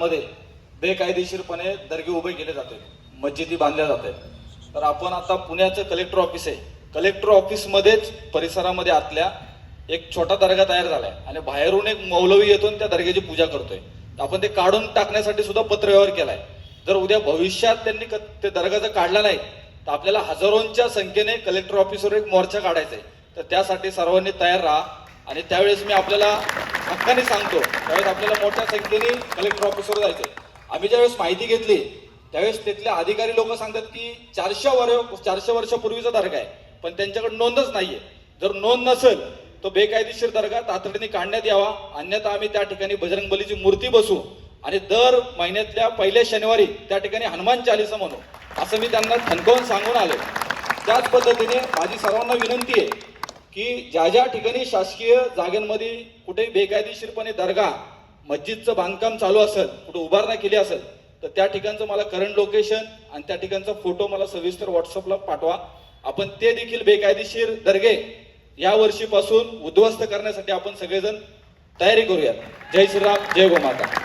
मध्ये बेकायदेशीरपणे दर्गे उभे केले जाते. मस्जिदी बांधल्या जाते. तर आपण आता पुण्याचं कलेक्टर ऑफिस आहे. कलेक्टर ऑफिसमध्येच परिसरामध्ये आतल्या एक छोटा दर्गा तयार झालाय. आणि बाहेरून एक मौलवी येतो आणि त्या दर्ग्याची पूजा करतोय. तर आपण ते काढून टाकण्यासाठी सुद्धा पत्रव्यवहार केलाय. जर उद्या भविष्यात त्यांनी क- ते दर्गा जर काढला नाही तर आपल्याला हजारोंच्या संख्येने कलेक्टर ऑफिसवर एक मोर्चा काढायचा आहे तर त्यासाठी सर्वांनी तयार राहा. आणि त्यावेळेस मी आपल्याला हक्काने सांगतो. त्यावेळेस आपल्याला मोठ्या संख्येने कलेक्टर ऑफिसवर आहे आम्ही ज्यावेळेस माहिती घेतली त्यावेळेस तिथले अधिकारी लोक सांगतात की चारशे वर्ष चारशे वर्षापूर्वीचा दर्गा आहे पण त्यांच्याकडे नोंदच नाहीये. जर नोंद नसेल तो बेकायदेशीर दर्गा तातडीने काढण्यात यावा. अन्यथा आम्ही त्या ठिकाणी बजरंग बलीची मूर्ती बसू आणि दर महिन्यातल्या पहिल्या शनिवारी त्या ठिकाणी हनुमान चालिसा म्हणू असं मी त्यांना थणकावून सांगून आलो त्याच पद्धतीने माझी सर्वांना विनंती आहे की ज्या ज्या ठिकाणी शासकीय जागांमध्ये कुठे बेकायदेशीरपणे दर्गा मस्जिदचं बांधकाम चालू असेल कुठे उभारणा केली असेल तर त्या ठिकाणचं मला करंट लोकेशन आणि त्या ठिकाणचा फोटो मला सविस्तर व्हॉट्सअपला पाठवा. आपण ते देखील बेकायदेशीर दर्गे या वर्षीपासून उद्ध्वस्त करण्यासाठी आपण सगळेजण तयारी करूयात. जय श्रीराम जय गोमाता